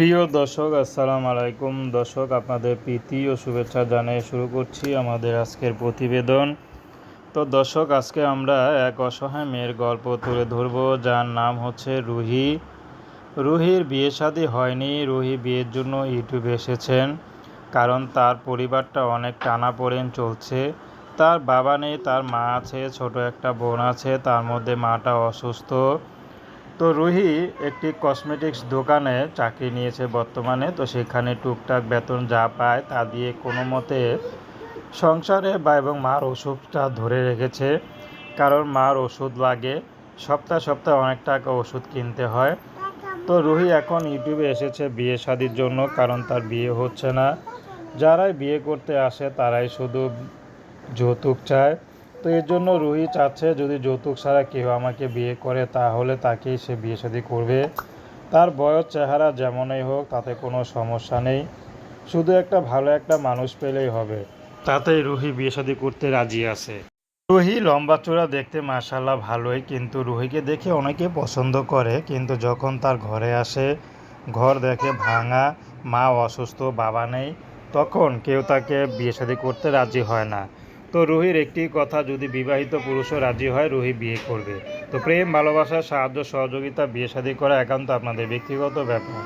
প্রিয় দর্শক, আসসালামু আলাইকুম। দর্শক, আপনাদের প্রীতি ও শুভেচ্ছা জানিয়ে শুরু করছি আমাদের আজকের প্রতিবেদন। তো দর্শক, আজকে আমরা এক অসহায় মেয়ের গল্প তুলে ধরব, যার নাম হচ্ছে রুহি। রুহির বিয়ে শাদী হয়নি, রুহি বিয়ের জন্য ইউটিউবে এসেছেন। কারণ তার পরিবারটা অনেক টানাপোড়েন চলছে। তার বাবা নেই, তার মা আছে, ছোট একটা বোন আছে, তার মধ্যে মাটা অসুস্থ। তো রুহি একটি কসমেটিক্স দোকানে চাকরি নিয়েছে বর্তমানে। তো সেখানে টুকটাক বেতন যা পায় তা দিয়ে কোনো মতে সংসারে বা এবং মার ওষুধটা ধরে রেখেছে। কারণ মার ওষুধ লাগে, সপ্তাহ সপ্তাহে অনেক টাকা ওষুধ কিনতে হয়। তো রুহি এখন ইউটিউবে এসেছে বিয়ে শাদির জন্য, কারণ তার বিয়ে হচ্ছে না। যারাই বিয়ে করতে আসে তারাই শুধু যৌতুক চায়। তো এর জন্য রুহি চাচ্ছে যদি যৌতুক ছাড়া কেউ আমাকে বিয়ে করে, তাহলে তাকেই সে বিয়ে শাদী করবে। তার বয়স, চেহারা যেমনই হোক, তাতে কোনো সমস্যা নেই। শুধু একটা ভালো একটা মানুষ পেলেই হবে। তাতেই রুহি বিয়ে শাদী করতে রাজি আছে। রুহি লম্বা চূড়া দেখতে মাশাল্লাহ ভালোই, কিন্তু রুহিকে দেখে অনেকে পছন্দ করে। কিন্তু যখন তার ঘরে আসে, ঘর দেখে ভাঙা, মা অসুস্থ, বাবা নেই, তখন কেউ তাকে বিয়ে শাদী করতে রাজি হয় না। তো রুহির একটি কথা, যদি বিবাহিত পুরুষও রাজি হয়, রুহি বিয়ে করবে। তো প্রেম, ভালোবাসা, সাহায্য, সহযোগিতা, বিয়ে শাদী করা একান্ত আপনাদের ব্যক্তিগত ব্যাপার।